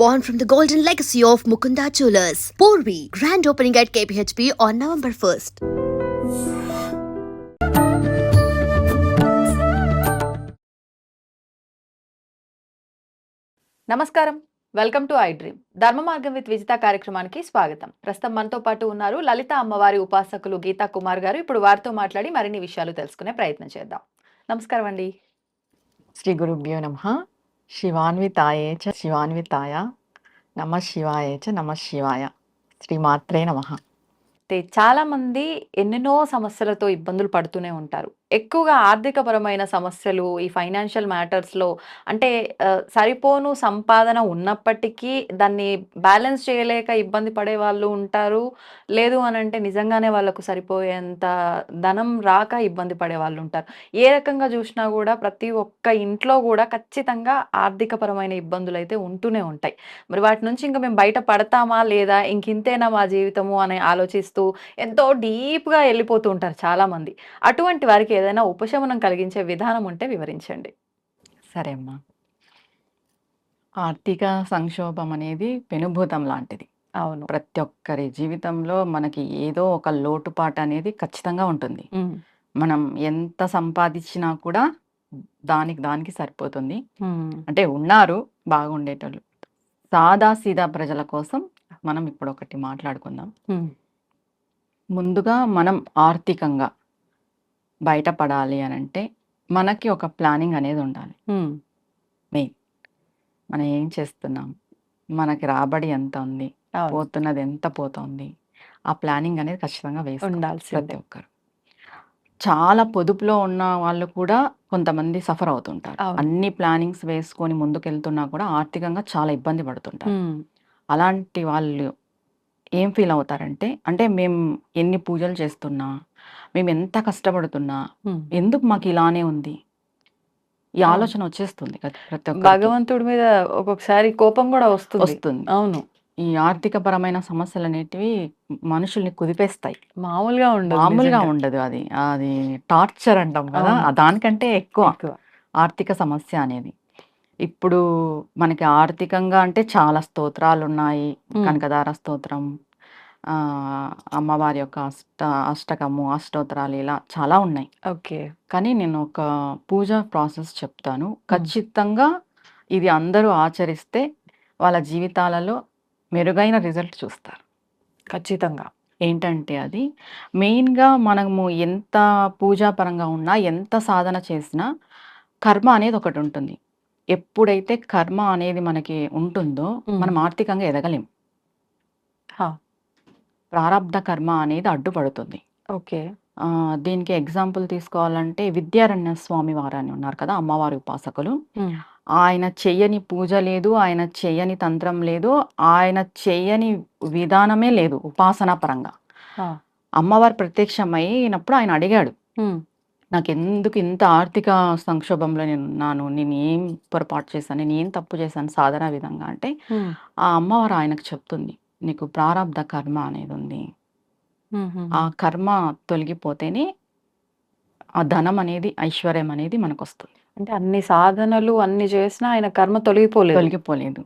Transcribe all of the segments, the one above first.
born from the golden legacy of Mukunda Jewelers. Porvi, grand opening at KPHP on November 1st. నమస్కారం. Welcome to I dream Dharma Margam with Vijitha కార్యక్రమానికి స్వాగతం. ప్రస్తుతం మనతో పాటు ఉన్నారు లలిత అమ్మవారి ఉపాసకులు గీతా కుమార్ గారు. ఇప్పుడు వారితో మాట్లాడి మరిన్ని విషయాలు తెలుసుకునే ప్రయత్నం చేద్దాం. నమస్కారం అండి. శ్రీ గురుభ్యో నమ. శివాన్వితాయే చ శివాన్వితాయ నమ శివాయే చ నమ శివాయ. శ్రీమాత్రే నమ. అయితే చాలామంది ఎన్నెన్నో సమస్యలతో ఇబ్బందులు పడుతూనే ఉంటారు. ఎక్కువగా ఆర్థికపరమైన సమస్యలు ఈ ఫైనాన్షియల్ మ్యాటర్స్లో అంటే సరిపోను సంపాదన ఉన్నప్పటికీ దాన్ని బ్యాలెన్స్ చేయలేక ఇబ్బంది పడే వాళ్ళు ఉంటారు. లేదు అని అంటే నిజంగానే వాళ్ళకు సరిపోయేంత ధనం రాక ఇబ్బంది పడే వాళ్ళు ఉంటారు. ఏ రకంగా చూసినా కూడా ప్రతి ఒక్క ఇంట్లో కూడా ఖచ్చితంగా ఆర్థికపరమైన ఇబ్బందులు అయితే ఉంటూనే ఉంటాయి. మరి వాటి నుంచి ఇంకా మేము బయట పడతామా లేదా? ఇంకింతేనా మా జీవితము? అని ఆలోచిస్తూ ఎంతో డీప్గా వెళ్ళిపోతూ ఉంటారు చాలామంది. అటువంటి వారికి ఏదైనా ఉపశమనం కలిగించే విధానం ఉంటే వివరించండి. సరే అమ్మా. ఆర్థిక సంక్షోభం అనేది పెనుభూతం లాంటిది. అవును. ప్రతి ఒక్కరి జీవితంలో మనకి ఏదో ఒక లోటుపాటు అనేది ఖచ్చితంగా ఉంటుంది. మనం ఎంత సంపాదించినా కూడా దానికి దానికి సరిపోతుంది. అంటే ఉన్నారు బాగుండేటోళ్ళు. సాదా సీదా ప్రజల కోసం మనం ఇప్పుడు ఒకటి మాట్లాడుకుందాం. ముందుగా మనం ఆర్థికంగా బయటపడాలి అని అంటే మనకి ఒక ప్లానింగ్ అనేది ఉండాలి. మెయిన్ మనం ఏం చేస్తున్నాం? మనకి రాబడి ఎంత ఉంది? పోతున్నది ఎంత పోతుంది? ఆ ప్లానింగ్ అనేది ఖచ్చితంగా వేసుకోవాలి ప్రతి ఉండాల్సిందే ఒక్కరు. చాలా పొదుపులో ఉన్న వాళ్ళు కూడా కొంతమంది సఫర్ అవుతుంటారు. అన్ని ప్లానింగ్స్ వేసుకొని ముందుకెళ్తున్నా కూడా ఆర్థికంగా చాలా ఇబ్బంది పడుతుంటారు. అలాంటి వాళ్ళు ఏం ఫీల్ అవుతారంటే అంటే మేము ఎన్ని పూజలు చేస్తున్నా మేము ఎంత కష్టపడుతున్నా. ఎందుకు మాకు ఇలానే ఉంది? ఈ. ఆలోచన వచ్చేస్తుంది ప్రతి. భగవంతుడి మీద ఒక్కొక్కసారి కోపం కూడా వస్తుంది. వస్తుంది. అవును. ఈ ఆర్థిక పరమైన సమస్యలు అనేటివి మనుషుల్ని కుదిపేస్తాయి. మామూలుగా ఉండదు మామూలుగా. ఉండదు అది. అది టార్చర్ అంటాం కదా. దానికంటే ఎక్కువ ఆర్థిక సమస్య అనేది. ఇప్పుడు మనకి ఆర్థికంగా అంటే చాలా స్తోత్రాలు ఉన్నాయి కనకదార స్తోత్రం అమ్మవారి యొక్క అష్ట అష్టకము అష్టోత్తరాలు ఇలా చాలా ఉన్నాయి. ఓకే. కానీ నేను ఒక పూజ ప్రాసెస్ చెప్తాను. ఖచ్చితంగా ఇది అందరూ ఆచరిస్తే వాళ్ళ జీవితాలలో మెరుగైన రిజల్ట్ చూస్తారు. ఖచ్చితంగా. ఏంటంటే అది మెయిన్గా మనము ఎంత పూజాపరంగా ఉన్నా ఎంత సాధన చేసినా కర్మ అనేది ఒకటి ఉంటుంది. ఎప్పుడైతే కర్మ అనేది మనకి ఉంటుందో. మనం ఆర్థికంగా ఎదగలేం. ప్రారంధ కర్మ అనేది అడ్డుపడుతుంది. ఓకే. దీనికి ఎగ్జాంపుల్ తీసుకోవాలంటే విద్యారణ్య స్వామి వారు అని ఉన్నారు కదా అమ్మవారి ఉపాసకులు. ఆయన చెయ్యని పూజ లేదు ఆయన చెయ్యని తంత్రం లేదు ఆయన చెయ్యని విధానమే లేదు ఉపాసనా పరంగా. అమ్మవారు ప్రత్యక్షమైనప్పుడు ఆయన అడిగాడు నాకు ఎందుకు ఇంత ఆర్థిక సంక్షోభంలో నేను ఉన్నాను? నేను ఏం పొరపాటు చేశాను? నేను ఏం తప్పు చేశాను సాధన విధంగా? అంటే ఆ అమ్మవారు ఆయనకు చెప్తుంది నీకు ప్రారంధ కర్మ అనేది ఉంది ఆ కర్మ తొలగిపోతేనే ఆ ధనం అనేది ఐశ్వర్యం అనేది మనకు వస్తుంది అంటే అన్ని సాధనలు అన్ని చేసినా ఆయన కర్మ తొలగిపోలేదు. తొలగిపోలేదు.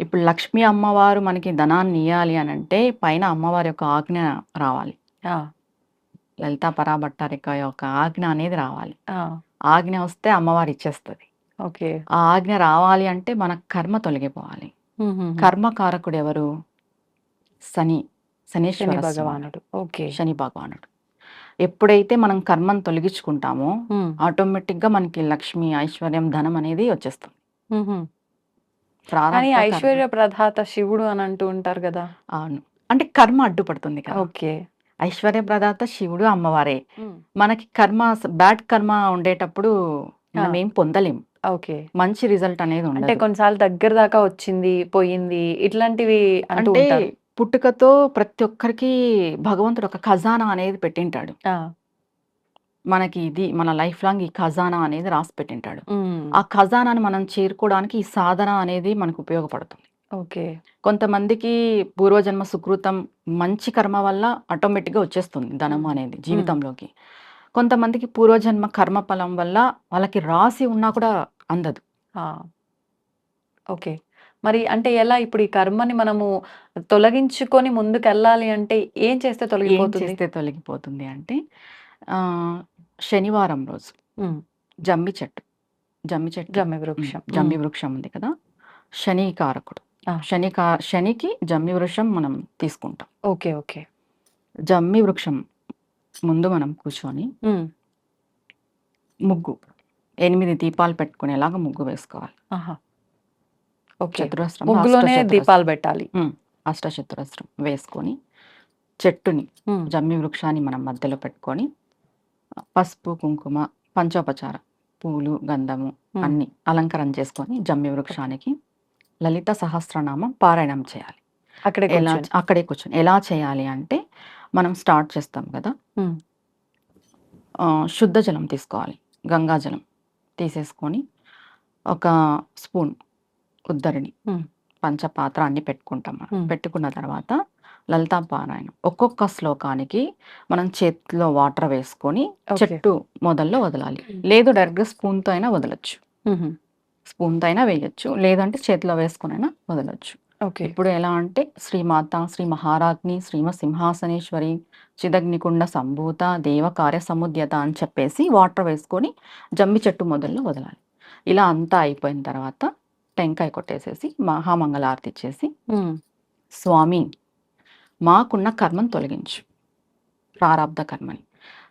ఇప్పుడు లక్ష్మీ అమ్మవారు మనకి ధనాన్ని ఇవ్వాలి అని అంటే పైన అమ్మవారి యొక్క ఆజ్ఞ రావాలి. ఆ, లలితా పరాభట్టారిక యొక్క ఆజ్ఞ అనేది రావాలి. ఆ, ఆజ్ఞ వస్తే అమ్మవారు ఇచ్చేస్తుంది. ఓకే. ఆ ఆజ్ఞ రావాలి అంటే మన కర్మ తొలగిపోవాలి. కర్మకారకుడు ఎవరు? శని శని శనీశ్వర. భగవానుడు. ఓకే. శని భగవానుడు. ఎప్పుడైతే మనం కర్మను తొలగించుకుంటామో ఆటోమేటిక్గా మనకి లక్ష్మి ఐశ్వర్యం ధనం అనేది వచ్చేస్తుంది. ప్రారంభ కానీ కర్మ- ఐశ్వర్య ప్రదాత శివుడు అని అంటూ ఉంటారు కదా. అవును. అంటే కర్మ అడ్డుపడుతుంది కదా. ఓకే. ఐశ్వర్య ప్రదాత శివుడు అమ్మవారే. మనకి కర్మ బ్యాడ్ కర్మ ఉండేటప్పుడు మనం. ఏం పొందలేం. ఓకే. మంచి రిజల్ట్ అనేది అంటే ఉండదు. కొన్నిసార్లు దగ్గర దాకా వచ్చింది పోయింది ఇట్లాంటివి అంటూ అంటే ఉంటారు. పుట్టుకతో ప్రతి ఒక్కరికి భగవంతుడు ఒక ఖజానా అనేది పెట్టింటాడు. మనకి ఇది మన లైఫ్ లాంగ్ ఈ ఖజానా అనేది రాసి పెట్టింటాడు. ఆ ఖజానాను మనం చేరుకోవడానికి ఈ సాధన అనేది మనకు ఉపయోగపడుతుంది. ఓకే. కొంతమందికి పూర్వజన్మ సుకృతం మంచి కర్మ వల్ల ఆటోమేటిక్గా వచ్చేస్తుంది ధనం. అనేది జీవితంలోకి. కొంతమందికి పూర్వజన్మ కర్మ ఫలం వల్ల వాళ్ళకి రాసి ఉన్నా కూడా అందదు. ఓకే. మరి అంటే ఎలా ఇప్పుడు ఈ కర్మని మనము తొలగించుకొని ముందుకెళ్ళాలి అంటే ఏం చేస్తే తొలగిపోతుంది? చేస్తే తొలగిపోతుంది అంటే శనివారం రోజు. జమ్మి చెట్టు. జమ్మి చెట్టు జమ్మి. వృక్షం. జమ్మి. వృక్షం ఉంది కదా! శని కారకుడు. శని కా శనికి జమ్మి వృక్షం మనం తీసుకుంటాం. ఓకే. ఓకే. జమ్మి వృక్షం ముందు మనం కూర్చొని. ముగ్గు 8 దీపాలు పెట్టుకునేలాగా ముగ్గు వేసుకోవాలి. చతురస్రంలో ముగ్గులోనే. దీపాలు పెట్టాలి. హ్మ్. అష్టచతురస్రం వేసుకొని చెట్టుని. జమ్మి వృక్షాన్ని మనం మధ్యలో పెట్టుకొని పసుపు, కుంకుమ, పంచోపచార పూలు, గంధము. అన్నీ అలంకరణ చేసుకొని జమ్మి వృక్షానికి లలిత సహస్రనామం పారాయణం చేయాలి. అక్కడే ఎలా. అక్కడే కూర్చొని. ఎలా చేయాలి అంటే మనం స్టార్ట్ చేస్తాం కదా! శుద్ధ జలం తీసుకోవాలి. గంగా జలం తీసేసుకొని ఒక స్పూన్ హ్మ్. పంచపాత్ర అన్నీ పెట్టుకుంటాం మనం. పెట్టుకున్న తర్వాత లలితా పారాయణం. ఒక్కొక్క శ్లోకానికి మనం చేతిలో వాటర్ వేసుకొని. చెట్టు మొదల్లో వదలాలి. లేదు డైరెక్ట్‌గా స్పూన్‌తో అయినా వదలొచ్చు. స్పూన్‌తో అయినా వేయొచ్చు. లేదంటే చేతిలో వేసుకొనైనా వదలొచ్చు. ఓకే. ఇప్పుడు ఎలా అంటే శ్రీమాత, శ్రీ మహారాజ్ఞి, శ్రీమ సింహాసనేశ్వరి, చిదగ్నికుండ సంభూత, దేవ కార్య సముద్యత అని చెప్పేసి వాటర్ వేసుకొని జమ్మి చెట్టు మొదల్లో వదలాలి. ఇలా అంతా అయిపోయిన తర్వాత టెంకాయ కొట్టేసేసి మహామంగళారతి ఇచ్చేసి. స్వామి మాకున్న కర్మను తొలగించు. ప్రారాబ్ధ కర్మని.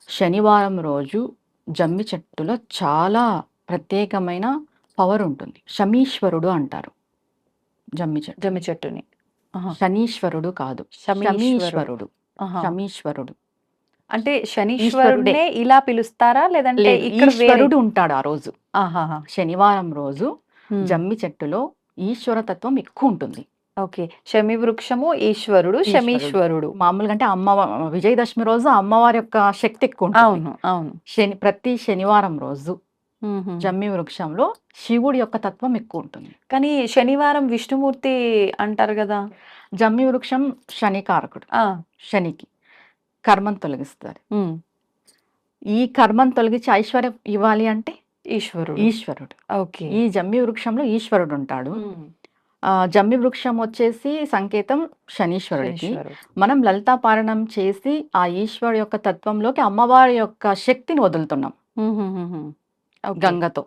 శనివారం రోజు జమ్మి చెట్టులో చాలా ప్రత్యేకమైన పవర్ ఉంటుంది. శమీశ్వరుడు అంటారు. జమ్మి చెట్టు. జమ్మి చెట్టుని. శనీశ్వరుడు కాదు. శమీశ్వరుడు. శమీశ్వరుడు. అంటే ఈశ్వరుడే. శనీశ్వరుడినే ఇలా పిలుస్తారా? లేదంటే లేదు. ఇక్కడ ఉంటాడు ఆ రోజు. శనివారం రోజు. జమ్మి చెట్టులో ఈశ్వర తత్వం ఎక్కువ ఉంటుంది. ఓకే. శమి వృక్షము ఈశ్వరుడు. శమీశ్వరుడు. మామూలుగా అంటే అమ్మవ విజయదశమి రోజు అమ్మవారి యొక్క శక్తి ఎక్కువ ఉంటుంది. అవును. అవును. శని ప్రతి శనివారం రోజు. జమ్మి వృక్షంలో శివుడి యొక్క తత్వం ఎక్కువ ఉంటుంది. కానీ శనివారం విష్ణుమూర్తి అంటారు గదా! జమ్మి వృక్షం శనికారకుడు. ఆ! శనికి. కర్మను తొలగిస్తారు. ఈ కర్మను తొలగించి ఐశ్వర్యం ఇవ్వాలి అంటే ఈశ్వరుడు. ఈశ్వరుడు. ఓకే. ఈ జమ్మి వృక్షంలో ఈశ్వరుడు ఉంటాడు. జమ్మి వృక్షం వచ్చేసి సంకేతం శనీశ్వరుడికి. శనీశ్వరుడు. మనం లలితా పారాయణం చేసి ఆ ఈశ్వరుడు యొక్క తత్వంలోకి అమ్మవారి యొక్క శక్తిని వదులుతున్నాం. గంగతో,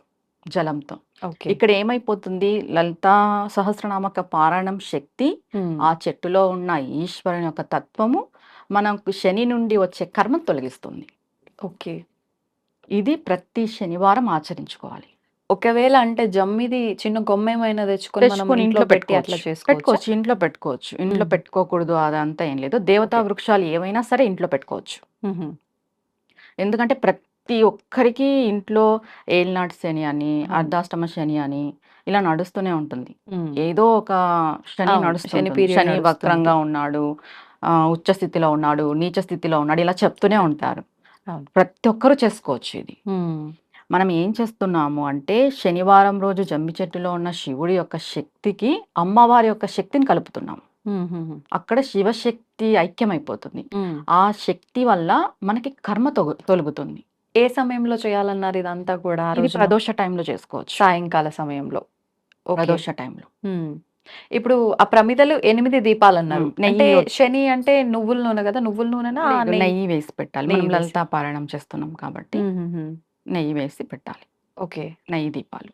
జలంతో. ఓకే. ఇక్కడ ఏమైపోతుంది లలితా సహస్రనామక పారాయణం శక్తి. ఆ చెట్టులో ఉన్న ఈశ్వరుని యొక్క తత్వము మనకు శని నుండి వచ్చే కర్మను తొలగిస్తుంది. ఓకే. ఇది ప్రతి శనివారం ఆచరించుకోవాలి. ఒకవేళ అంటే జమ్మిది చిన్న కొమ్మేమైనా తెచ్చుకొని మనం తెచ్చుకొని ఇంట్లో పెట్టి అట్లా పెట్టుకోవచ్చు. ఇంట్లో పెట్టుకోవచ్చు. ఇంట్లో. పెట్టుకోకూడదు అదంతా ఏం లేదు. దేవతా. వృక్షాలు ఏవైనా సరే ఇంట్లో పెట్టుకోవచ్చు. ఎందుకంటే ప్రతి ఒక్కరికి ఇంట్లో ఏలినాటి శని అని. అర్ధాష్టమ శని అని ఇలా నడుస్తూనే ఉంటుంది. ఏదో ఒక శని అవును. శని నడుస్తుంది. వక్రంగా ఉన్నాడు, ఉచ్చ స్థితిలో ఉన్నాడు, నీచ స్థితిలో ఉన్నాడు ఇలా చెప్తూనే ఉంటారు. ప్రతి ఒక్కరు చేసుకోవచ్చు ఇది. మనం ఏం చేస్తున్నాము అంటే శనివారం రోజు జమ్మి చెట్టులో ఉన్న శివుడి యొక్క శక్తికి అమ్మవారి యొక్క శక్తిని కలుపుతున్నాం. అక్కడ శివశక్తి ఐక్యమైపోతుంది. ఆ శక్తి వల్ల మనకి కర్మ తొలుగుతుంది. ఏ సమయంలో చేయాలన్నారు ఇదంతా కూడా? ప్రదోష టైంలో చేసుకోవచ్చు. సాయంకాల సమయంలో. ప్రదోష టైంలో. ఇప్పుడు ఆ ప్రమిదలు 8 దీపాలన్నారు. హ్మ్. నెయ్యి అంటే శని అంటే నువ్వుల నూనె గదా! నువ్వుల నూనెనా? లేదు. నెయ్యి వేసి పెట్టాలి. మనం. లలితా పారాయణం చేస్తున్నాం కాబట్టి. నెయ్యి వేసి పెట్టాలి. ఓకే. నెయ్యి దీపాలు.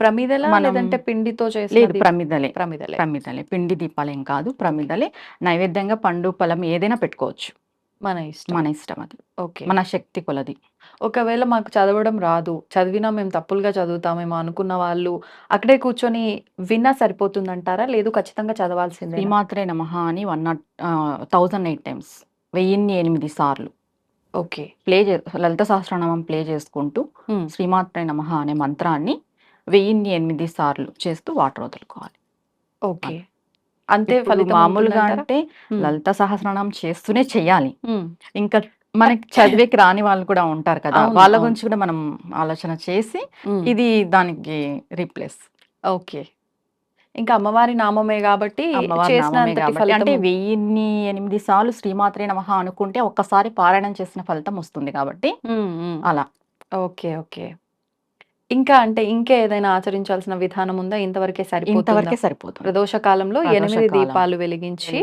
ప్రమిదలా? లేదంటే పిండితో లేదు దీప్ ప్రమిదలే. ప్రమిదలే. ప్రమిదలే. పిండి దీపాలేం కాదు. ప్రమిదలే. నైవేద్యంగా పండు, ఫలం ఏదైనా పెట్టుకోవచ్చు. మన ఇష్టం. మన ఇష్టం అది. ఓకే. మన శక్తి కొలది. ఒకవేళ మాకు చదవడం రాదు. చదివినా మేము తప్పులుగా చదువుతామేమో అనుకున్న వాళ్ళు అక్కడే కూర్చొని విన్నా సరిపోతుందంటారా? లేదు ఖచ్చితంగా చదవాల్సిందేనా? శ్రీమాత్రే నమః అని వన్ నాట్ ఆహ్, 1008 టైమ్స్. 1008 సార్లు. ఓకే. ప్లే చే లలిత సహస్రనామం ప్లే చేసుకుంటూ. శ్రీమాత్రే నమః అనే మంత్రాన్ని 1008 సార్లు చేస్తూ వాటర్ వదులుకోవాలి. ఓకే. అంతే ఫలితం మామూలుగా? అంటే. లలిత సహస్రనామం చేస్తూనే చెయ్యాలి. ఇంకా మనకి చదివేకి రాని వాళ్ళు కూడా ఉంటారు కదా! వాళ్ళ. గురించి కూడా మనం ఆలోచన చేసి. ఇది దానికి రీప్లేస్. ఓకే. ఇంకా అమ్మవారి నామమే కాబట్టి అంటే ఉం 1008 సార్లు శ్రీమాత్రే నమః అనుకుంటే ఒక్కసారి పారాయణం చేసిన ఫలితం వస్తుంది కాబట్టి. అలా. ఓకే. ఓకే. ఇంకా అంటే ఇంకా ఏదైనా ఆచరించాల్సిన విధానం ఉందా? ఇంతవరకే సరిపోతుందా? ఇంతవరకే సరిపోతుంది. ప్రదోష కాలంలో ప్రదోష 8 కాలం. దీపాలు వెలిగించి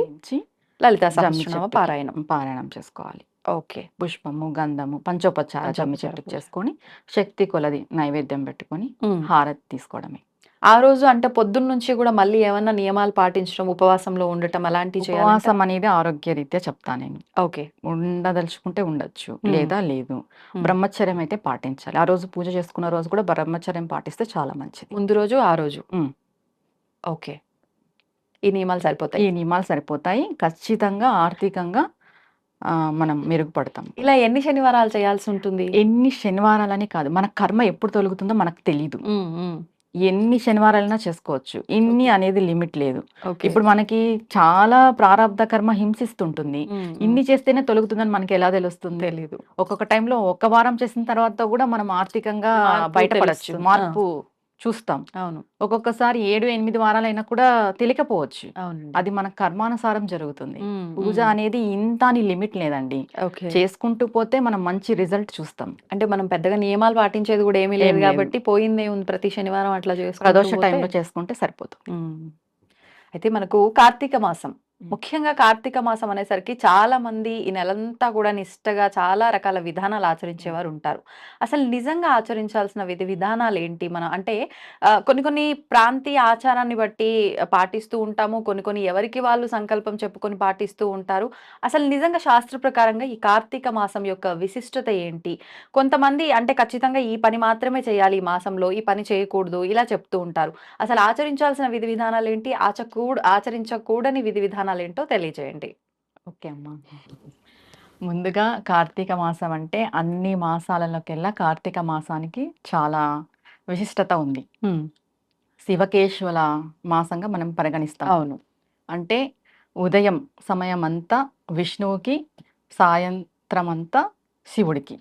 లలితా సహస్రనామ పారాయణం. పారాయణం చేసుకోవాలి. ఓకే. పుష్పము, గంధము, పంచోపచార జమ్మి పూజ. చేసుకొని, శక్తి కొలది నైవేద్యం పెట్టుకొని. హారతి తీసుకోవడమే. ఆ రోజు అంటే పొద్దున్న నుంచి గూడా మళ్ళీ ఏమన్నా నియమాలు పాటించడం, ఉపవాసంలో ఉండటం అలాంటివి ఉపవాసం అనేది ఆరోగ్యరీత్యా చెప్తా నేను. ఓకే. ఉండదలుచుకుంటే ఉండొచ్చు. లేదా లేదు. హ్మ్. బ్రహ్మచర్యం అయితే పాటించాలి. ఆ రోజు పూజ చేసుకున్న రోజు కూడా బ్రహ్మచర్యం పాటిస్తే చాలా మంచిది. ముందు రోజు, ఆ రోజు. ఓకే. ఈ నియమాలు ఈ సరిపోతాయి. నియమాలు సరిపోతాయి. ఖచ్చితంగా ఆర్థికంగా మనం మెరుగుపడతాం. ఇలా ఎన్ని శనివారాలు చేయాల్సుంటుంది? ఎన్ని శనివారాలని కాదు. మన కర్మ ఎప్పుడు తొలుగుతుందో మనకు. హ్మ్. ఎన్ని శనివారాలైనా చేసుకోవచ్చు. ఇన్ని. అనేది లిమిట్ లేదు. ఇప్పుడు మనకి చాలా ప్రారబ్ధ కర్మ హింసిస్తుంటుంది. ఇన్ని చేస్తేనే తొలుగుతుందని మనకెలా తెలుస్తుంది? తెలీదు. ఒక్కొక్క టైంలో ఒక్క వారం చేసిన తర్వాత కూడా మనం ఆర్థికంగా బయటపడొచ్చు. మార్పు చూస్తాం. అవును. ఒక్కొక్కసారి 7, 8 వారాలైనా కూడా తెలియకపోవచ్చు. అది మన కర్మానుసారం జరుగుతుంది. పూజ. అనేది ఇంత అని లిమిట్ లేదండి. ఓకే. చేసుకుంటూ పోతే మనం మంచి రిజల్ట్ చూస్తాం. అంటే మనం పెద్దగా నియమాలు పాటించేది గూడా ఏమీ లేదు ఏం లేదు. గాబట్టి పోయిందేముంది ప్రతి శనివారం అట్లా చేసుకుంటూ ప్రదోష టైంలో చేసుకుంటే సరిపోతుంది. అయితే మనకు కార్తీక మాసం. ముఖ్యంగా కార్తీక మాసం అనేసరికి చాలా మంది ఈ నెలంతా కూడా నిష్టగా చాలా రకాల విధానాలు. ఆచరించేవారు ఉంటారు. అసలు నిజంగా ఆచరించాల్సిన విధి విధానాలేంటి? మనం అంటే కొన్ని కొన్ని ప్రాంతీయ ఆచారాన్ని బట్టి పాటిస్తూ ఉంటాము. కొన్ని కొన్ని ఎవరికి వాళ్ళు సంకల్పం చెప్పుకొని పాటిస్తూ ఉంటారు. అసలు నిజంగా శాస్త్ర ప్రకారంగా ఈ కార్తీక మాసం యొక్క విశిష్టత ఏంటి? కొంతమంది అంటే ఖచ్చితంగా ఈ పని మాత్రమే చేయాలి ఈ మాసంలో. ఈ పని చేయకూడదు ఇలా చెప్తూ ఉంటారు. అసలు ఆచరించాల్సిన విధి విధానాలేంటి? ఆచకూడ్ ఆచరించకూడని విధి విధానాలేంటో తెలియజేయండి. ఓకే అమ్మా. ముందుగా కార్తీక మాసం అంటే అన్ని మాసాలలోకెల్లా కార్తీక మాసానికి చాలా విశిష్టత ఉంది. శివకేశవుల మాసంగా మనం పరిగణిస్తాం. అవును. అంటే ఉదయం సమయమంతా విష్ణువుకి, సాయంత్రమంతా శివుడికి.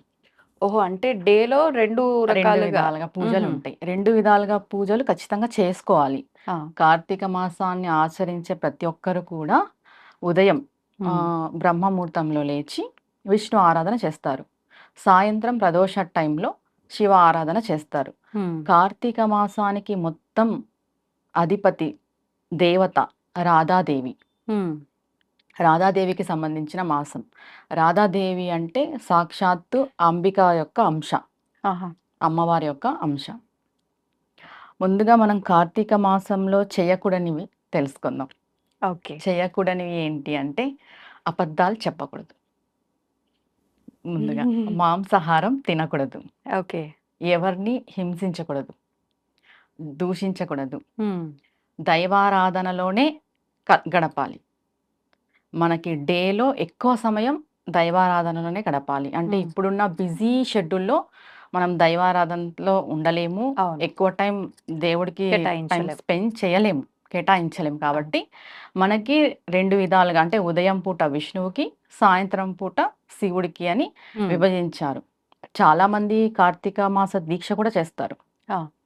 ఓహో! అంటే డేలో 2 2 రకాలుగా. విధాలుగా హుహు. పూజలుంటాయి. 2 విధాలుగా పూజలు ఖచ్చితంగా చేసుకోవాలి. కార్తీక మాసాన్ని ఆచరించే ప్రతి ఒక్కరు కూడా ఉదయం బ్రహ్మముహూర్తంలో లేచి విష్ణు ఆరాధన చేస్తారు. సాయంత్రం ప్రదోష టైంలో శివ ఆరాధన చేస్తారు. కార్తీక మాసానికి మొత్తం అధిపతి దేవత రాధాదేవి. రాధాదేవికి సంబంధించిన మాసం. రాధాదేవి అంటే సాక్షాత్తు అంబిక యొక్క అంశ. అమ్మవారి యొక్క అంశ. ముందుగా మనం కార్తీక మాసంలో చేయకూడనివి తెలుసుకుందాం. ఓకే. చేయకూడనివి ఏంటి అంటే అబద్ధాలు చెప్పకూడదు. ముందుగా మాంసాహారం తినకూడదు. ఓకే. ఎవరిని హింసించకూడదు. దూషించకూడదు. దైవారాధనలోనే క గడపాలి. మనకి డేలో ఎక్కువ సమయం దైవారాధనలోనే గడపాలి. అంటే. ఇప్పుడున్న బిజీ షెడ్యూల్‌లో మనం దైవారాధనలో ఉండలేము. ఎక్కువ టైం దేవుడికి టైం. స్పెండ్ చేయలేము. కేటాయించలేం. కాబట్టి మనకి 2 విధాలుగా అంటే ఉదయం పూట విష్ణువుకి, సాయంత్రం పూట శివుడికి అని. విభజించారు. చాలామంది కార్తీక మాస దీక్ష కూడా చేస్తారు.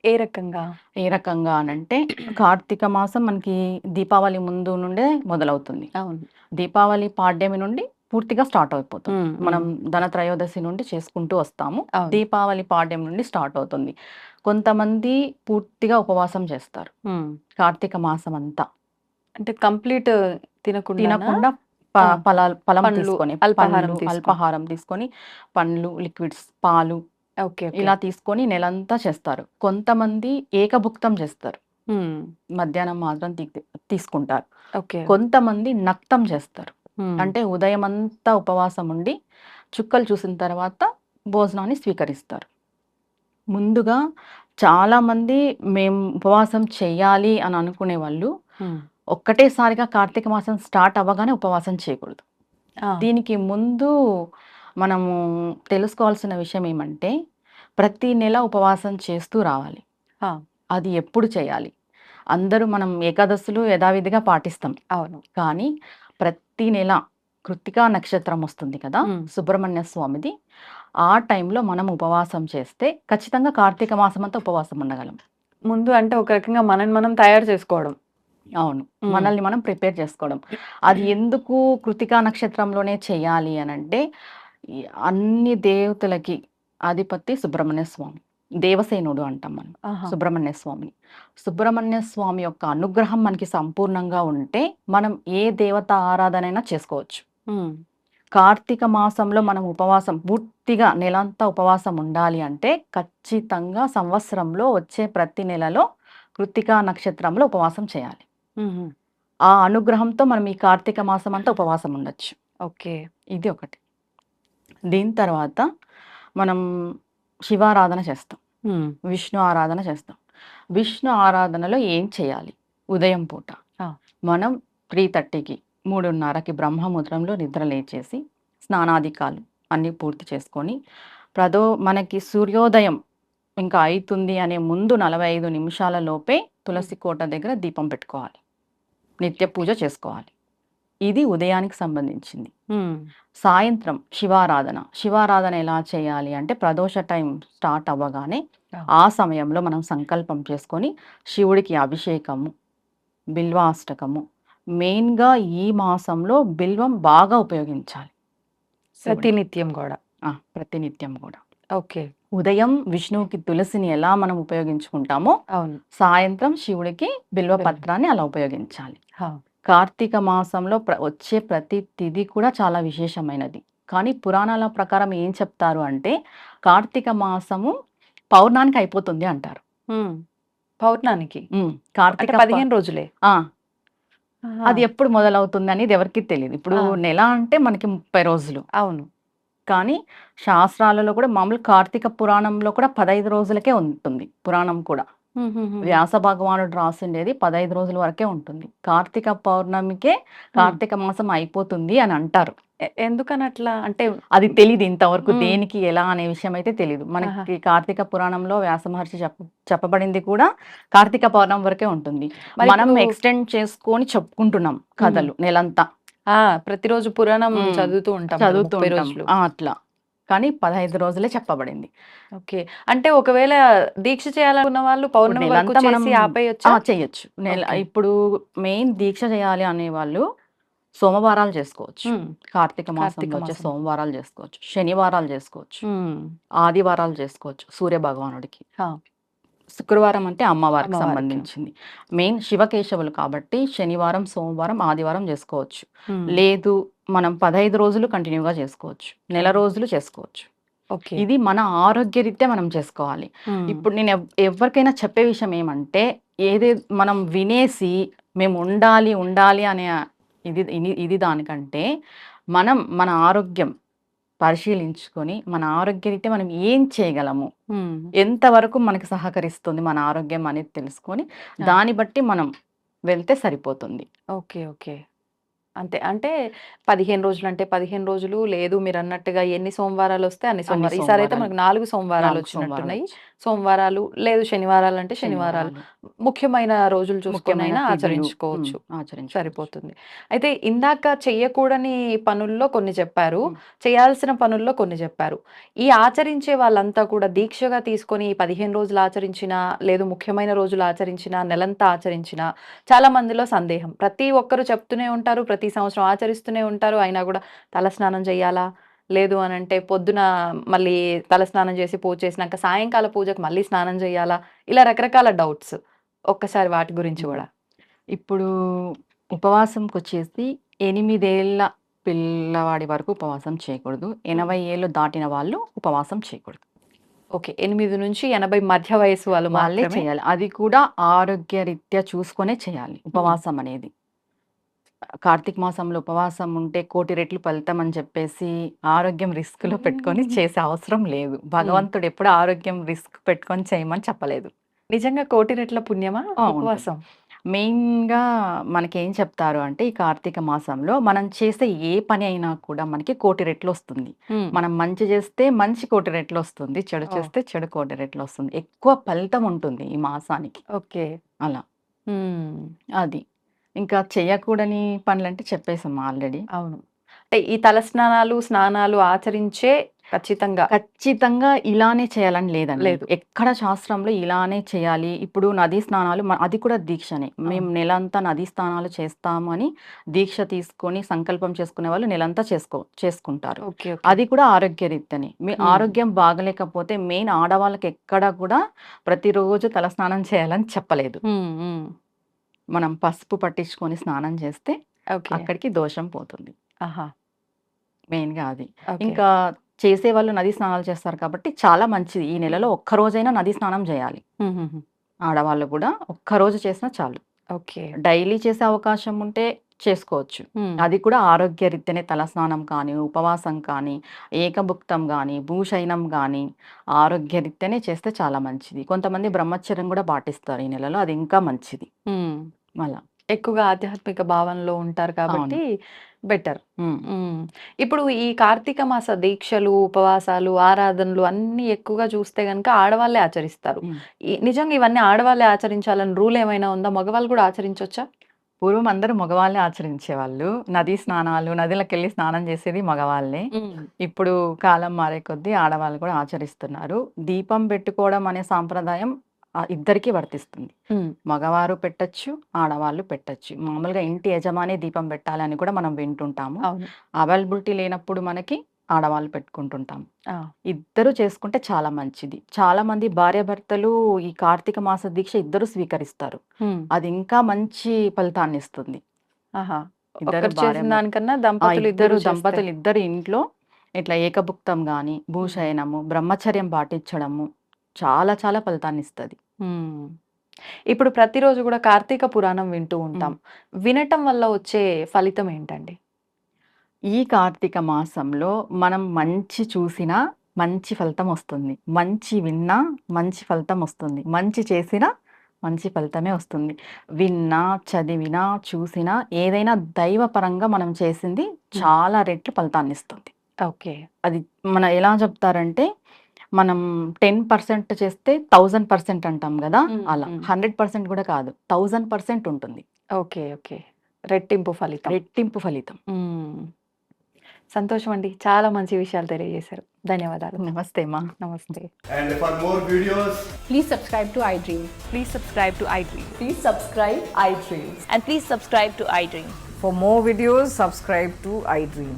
ఏ రకంగా? ఏ రకంగా అనంటే కార్తీక మాసం మనకి దీపావళి ముందు నుండే మొదలవుతుంది. అవును. దీపావళి పాడ్యమి నుండి పూర్తిగా స్టార్ట్ అయిపోతుంది. మనం హ్మ్. ధనత్రయోదశి నుండి చేసుకుంటూ వస్తాము. దీపావళి పాడ్యం నుండి స్టార్ట్ అవుతుంది. కొంతమంది పూర్తిగా ఉపవాసం చేస్తారు. కార్తీక మాసం అంతా. అంటే కంప్లీట్? తినకుండా ప ఆ! పలాల్ ఫలం తీసుకొని అల్పాహారం. అల్పాహారం తీసుకొని పండ్లు, లిక్విడ్స్, పాలు ఓకే. ఇలా తీసుకొని నెలంతా చేస్తారు. కొంతమంది ఏకభుక్తం చేస్తారు. మధ్యాహ్నం మాత్రం తీసుకుంటారు. కొంతమంది నక్తం చేస్తారు. అంటే ఉదయమంతా ఉపవాసం ఉండి చుక్కలు చూసిన తర్వాత భోజనాన్ని స్వీకరిస్తారు. ముందుగా చాలామంది మేము ఉపవాసం చేయాలి అని అనుకునే వాళ్ళు. ఒక్కటేసారిగా కార్తీక మాసం స్టార్ట్ అవ్వగానే ఉపవాసం చేయకూడదు. దీనికి ముందు మనము తెలుసుకోవాల్సిన విషయం ఏమంటే ప్రతి నెల ఉపవాసం చేస్తూ రావాలి. అది ఎప్పుడు చేయాలి? అందరూ మనం ఏకాదశులు యథావిధిగా పాటిస్తాం. అవును. కానీ ప్రతి నెల కృత్తికా నక్షత్రం వస్తుంది కదా! హ్మ్. సుబ్రహ్మణ్య స్వామిది. ఆ టైంలో మనం ఉపవాసం చేస్తే ఖచ్చితంగా కార్తీక మాసమంతా ఉపవాసం ఉండగలం. ముందు అంటే ఒక రకంగా మనని మనం తయారు చేసుకోవడం. అవును. మనల్ని మనం ప్రిపేర్ చేసుకోవడం. అది ఎందుకు కృత్తికా నక్షత్రంలోనే చేయాలి అనంటే ఈ అన్ని దేవతలకి అధిపతి సుబ్రహ్మణ్య స్వామి. దేవసేనుడు అంటాం మనం. సుబ్రహ్మణ్య స్వామిని సుబ్రహ్మణ్య స్వామి యొక్క అనుగ్రహం మనకి సంపూర్ణంగా ఉంటే మనం ఏ దేవత ఆరాధన అయినా చేసుకోవచ్చు. కార్తీక మాసంలో మనం ఉపవాసం పూర్తిగా నెలంతా ఉపవాసం ఉండాలి అంటే ఖచ్చితంగా సంవత్సరంలో వచ్చే ప్రతి నెలలో కృత్తికా నక్షత్రంలో ఉపవాసం చేయాలి. ఆ అనుగ్రహంతో మనం ఈ కార్తీక మాసం అంతా ఉపవాసం ఉండొచ్చు ఓకే ఇది ఒకటి దీని తర్వాత మనం శివారాధన చేస్తాం. విష్ణు ఆరాధన చేస్తాం. విష్ణు ఆరాధనలో ఏం చేయాలి? ఉదయం పూట. మనం త్రీ థర్టీకి మూడున్నరకి బ్రహ్మముద్రంలో నిద్ర లేచేసి స్నానాధికాలు అన్నీ పూర్తి చేసుకొని ప్రదో మనకి సూర్యోదయం ఇంకా అవుతుంది అనే ముందు నలభై ఐదు నిమిషాల లోపే తులసి కోట దగ్గర దీపం పెట్టుకోవాలి. నిత్య పూజ చేసుకోవాలి. ఇది ఉదయానికి సంబంధించింది. సాయంత్రం శివారాధన శివారాధన ఎలా చేయాలి అంటే ప్రదోష టైం స్టార్ట్ అవ్వగానే ఆ. సమయంలో మనం సంకల్పం చేసుకొని శివుడికి అభిషేకము బిల్వాష్టకము మెయిన్గా ఈ మాసంలో బిల్వం బాగా ఉపయోగించాలి. ప్రతినిత్యం కూడా ప్రతినిత్యం కూడా ఓకే ఉదయం విష్ణువుకి తులసిని ఎలా మనం ఉపయోగించుకుంటామో సాయంత్రం శివుడికి బిల్వ. పత్రాన్ని అలా ఉపయోగించాలి. కార్తీక మాసంలో ప్ర- వచ్చే ప్రతి తిథి కూడా చాలా విశేషమైనది. కానీ పురాణాల ప్రకారం ఏం చెప్తారు అంటే కార్తీక మాసము పౌర్ణానికి అయిపోతుంది అంటారు. పౌర్ణానికి? కార్తీక పదిహేను రోజులే. అది ఎప్పుడు మొదలవుతుంది అనేది ఎవరికి తెలియదు. ఇప్పుడు. నెల అంటే మనకి ముప్పై రోజులు. అవును. కానీ శాస్త్రాలలో కూడా మామూలు కార్తీక పురాణంలో కూడా పదహైదు రోజులకే ఉంటుంది పురాణం కూడా. వ్యాస భగవానుడు రాసిండేది పదహైదు రోజుల వరకే ఉంటుంది. కార్తీక పౌర్ణమికే కార్తీక మాసం అయిపోతుంది అని అంటారు. ఎందుకని అట్లా అంటే అది తెలియదు ఇంతవరకు. దేనికి ఎలా అనే విషయం అయితే తెలియదు. మనకి కార్తీక పురాణంలో వ్యాస మహర్షి చెప్ప చెప్పబడింది కూడా కార్తీక పౌర్ణమి వరకే ఉంటుంది. మనం ఎక్స్టెండ్ చేసుకొని చెప్పుకుంటున్నాం కథలు నెలంతా. ఆ ప్రతిరోజు పురాణం. చదువుతూ ఉంటాం చదువుతూ అట్లా. కానీ పదహైదు రోజులే చెప్పబడింది. ఓకే. అంటే ఒకవేళ దీక్ష చేయాలనుకున్న వాళ్ళు పౌర్ణమి మనం ఆపేయొచ్చా? నెల ఓకే. ఇప్పుడు మెయిన్ దీక్ష చేయాలి అనే వాళ్ళు సోమవారాలు చేసుకోవచ్చు. కార్తీక మాసంలో వచ్చే. సోమవారాలు చేసుకోవచ్చు. శనివారాలు చేసుకోవచ్చు. ఆదివారాలు చేసుకోవచ్చు సూర్య భగవానుడికి. శుక్రవారం అంటే అమ్మవారికి. సంబంధించింది. మెయిన్ శివకేశవులు కాబట్టి శనివారం సోమవారం ఆదివారం చేసుకోవచ్చు. లేదు మనం పదహైదు రోజులు కంటిన్యూగా చేసుకోవచ్చు. నెల రోజులు చేసుకోవచ్చు. ఓకే. ఇది మన ఆరోగ్యరీత్యా మనం చేసుకోవాలి. ఇప్పుడు నేను ఎవ్- ఎవరికైనా చెప్పే విషయం ఏమంటే ఏదే మనం వినేసి మేము ఉండాలి ఉండాలి అనే ఇది ఇది- ఇది దానికంటే మనం మన ఆరోగ్యం పరిశీలించుకొని మన ఆరోగ్యరీత్యా మనం ఏం చేయగలము? ఎంతవరకు మనకి సహకరిస్తుంది మన ఆరోగ్యం అనేది తెలుసుకొని దాన్ని బట్టి మనం వెళ్తే సరిపోతుంది. Okay okay. అంతే. అంటే పదిహేను రోజులు అంటే పదిహేను రోజులు లేదు మీరు అన్నట్టుగా ఎన్ని సోమవారాలు వస్తే అన్ని సోమవారాలు. ఈసారి అయితే. మనకు నాలుగు సోమవారాలు వచ్చినట్టున్నాయి. సోమవారాలు. లేదు శనివారాలు. అంటే శనివారాలు. ముఖ్యమైన రోజులు చూసుకొని ముఖ్యమైన అయినా తిథులు, ఆచరించుకోవచ్చు. సరిపోతుంది. అయితే ఇందాక చెయ్యకూడని పనుల్లో కొన్ని చెప్పారు. చేయాల్సిన పనుల్లో కొన్ని చెప్పారు. ఈ ఆచరించే వాళ్ళంతా కూడా దీక్షగా తీసుకొని పదిహేను రోజులు ఆచరించినా లేదు ముఖ్యమైన రోజులు ఆచరించినా నెలంతా ఆచరించినా చాలా మందిలో సందేహం. ప్రతి ఒక్కరు చెప్తూనే ఉంటారు ప్రతి సంవత్సరం ఆచరిస్తూనే ఉంటారు. అయినా కూడా తలస్నానం చేయాలా? లేదు అని అంటే పొద్దున మళ్ళీ తలస్నానం చేసి పూజ చేసినాక సాయంకాల పూజకు మళ్ళీ స్నానం చేయాలా? ఇలా రకరకాల డౌట్స్ ఒక్కసారి వాటి గురించి కూడా. ఇప్పుడు ఉపవాసంకి వచ్చేసి ఎనిమిదేళ్ళ పిల్లవాడి వరకు ఉపవాసం చేయకూడదు. ఎనభై ఏళ్ళు దాటిన వాళ్ళు ఉపవాసం చేయకూడదు. ఓకే. ఎనిమిది నుంచి ఎనభై మధ్య వయసు వాళ్ళు వాళ్ళే చేయాలి. అది కూడా ఆరోగ్యరీత్యా చూసుకొనే చేయాలి. ఉపవాసం అనేది కార్తీక మాసంలో ఉపవాసం ఉంటే కోటి రెట్లు ఫలితం అని చెప్పేసి ఆరోగ్యం రిస్క్లో పెట్టుకొని చేసే అవసరం లేదు. భగవంతుడు ఎప్పుడు ఆరోగ్యం రిస్క్ పెట్టుకొని చేయమని చెప్పలేదు. నిజంగా కోటి రెట్ల పుణ్యమా. ఉపవాసం? మెయిన్గా మనకి ఏం చెప్తారు అంటే ఈ కార్తీక మాసంలో మనం చేసే ఏ పని అయినా కూడా మనకి కోటి రెట్లు వస్తుంది. మనం మంచి చేస్తే మంచి కోటి రెట్లు వస్తుంది చెడు. చేస్తే చెడు కోటి రెట్లు వస్తుంది. ఎక్కువ ఫలితం ఉంటుంది ఈ మాసానికి. ఓకే. అలా. అది. ఇంకా చేయకూడని పనులు అంటే చెప్పేసాం ఆల్రెడీ అవును అంటే ఈ తల స్నానాలు స్నానాలు ఆచరించే ఖచ్చితంగా. ఖచ్చితంగా ఇలానే చేయాలని లేదండి. లేదు. ఎక్కడ శాస్త్రంలో ఇలానే చేయాలి. ఇప్పుడు నదీ స్నానాలు మ అది కూడా దీక్షనే. మేము. నెలంతా నదీ స్నానాలు చేస్తాము అని దీక్ష తీసుకొని సంకల్పం చేసుకునే వాళ్ళు నెలంతా చేసుకో చేసుకుంటారు. అది కూడా ఆరోగ్యరీత్యానే. మీ హ్మ్. ఆరోగ్యం బాగలేకపోతే మెయిన్ ఆడవాళ్ళకి ఎక్కడ కూడా ప్రతిరోజు తలస్నానం చేయాలని చెప్పలేదు. మనం పసుపు పట్టించుకొని స్నానం చేస్తే. అక్కడికి దోషం పోతుంది. ఆహా! మెయిన్‌గా అది. ఇంకా చేసేవాళ్ళు నదీ స్నానాలు చేస్తారు కాబట్టి చాలా మంచిది. ఈ నెలలో ఒక్క రోజైనా నదీ స్నానం చేయాలి. ఆడవాళ్ళు కూడా ఒక్కరోజు చేసినా చాలు. ఓకే. డైలీ చేసే అవకాశం ఉంటే చేసుకోవచ్చు. అది కూడా ఆరోగ్యరీత్యానే తలస్నానం కానీ, ఉపవాసం కానీ, ఏకభుక్తం గానీ, భూశయనం గానీ ఆరోగ్యరీత్యానే చేస్తే చాలా మంచిది. కొంతమంది బ్రహ్మచర్యం కూడా పాటిస్తారు ఈ నెలలో. అది ఇంకా మంచిది. అలా. ఎక్కువగా ఆధ్యాత్మిక భావనలో ఉంటారు. కాబట్టి బెటర్. ఇప్పుడు ఈ కార్తీక మాస దీక్షలు, ఉపవాసాలు, ఆరాధనలు అన్నీ ఎక్కువగా చూస్తే గనుక ఆడవాళ్ళే ఆచరిస్తారు. నిజంగా ఇవన్నీ ఆడవాళ్ళే ఆచరించాలని రూల్ ఏమైనా ఉందా? మగవాళ్ళు కూడా ఆచరించొచ్చా? పూర్వం అందరూ మగవాళ్ళే ఆచరించేవాళ్ళు. నదీ స్నానాలు, నదిలకెళ్ళి స్నానం చేసేది మగవాళ్ళే. ఇప్పుడు కాలం మారే కొద్దీ ఆడవాళ్ళు కూడా ఆచరిస్తున్నారు. దీపం పెట్టుకోవడం అనే సాంప్రదాయం ఇద్దరికీ వర్తిస్తుంది. మగవారు పెట్టొచ్చు, ఆడవాళ్ళు పెట్టొచ్చు. మామూలుగా ఇంటి యజమాని దీపం పెట్టాలని కూడా మనం వింటుంటాము. అవైలబిలిటీ లేనప్పుడు మనకి ఆడవాళ్ళు పెట్టుకుంటుంటాం. ఇద్దరు చేసుకుంటే చాలా మంచిది. చాలామంది భార్యాభర్తలు ఈ కార్తీక మాస దీక్ష ఇద్దరు స్వీకరిస్తారు. అది ఇంకా మంచి చేసిన భార్యాభర్త దానికన్నా! దంపతులు ఇద్దరు. దంపతులు ఇద్దరు ఇంట్లో ఇట్లా ఏకభుక్తం గాని, హ్మ్. భూశయనము, బ్రహ్మచర్యం పాటించడము చాలా చాలా ఫలితాన్నిస్తది. హ్మ్. ఇప్పుడు ప్రతిరోజు కూడా కార్తీక పురాణం వింటూ ఉంటాం. హ్మ్. వినటం వల్ల వచ్చే ఫలితం ఏంటండి? ఈ కార్తీక మాసంలో మనం మంచి చూసినా మంచి ఫలితం వస్తుంది. మంచి విన్నా మంచి ఫలితం వస్తుంది. మంచి చేసినా మంచి ఫలితమే వస్తుంది. విన్నా, చదివినా, చూసినా ఏదైనా దైవపరంగా మనం చేసింది హ్మ్. చాలా రెట్లు ఫలితాన్నిస్తుంది. ఓకే. అది మన ఎలా చెప్తారంటే మనం టెన్ పర్సెంట్ చేస్తే థౌజండ్ పర్సెంట్ అంటాం కదా? అలా. హండ్రెడ్ పర్సెంట్ కూడా కాదు. థౌజండ్ పర్సెంట్ ఉంటుంది. Okay okay. రెట్టింపు ఫలితం. రెట్టింపు ఫలితం. సంతోషం అండి చాలా మంచి విషయాలు తెలియజేశారు. ధన్యవాదాలు. నమస్తే మా నమస్తే. Please subscribe to I Dream please subscribe to I Dream please subscribe I Dream and please subscribe to I Dream for more videos subscribe to I Dream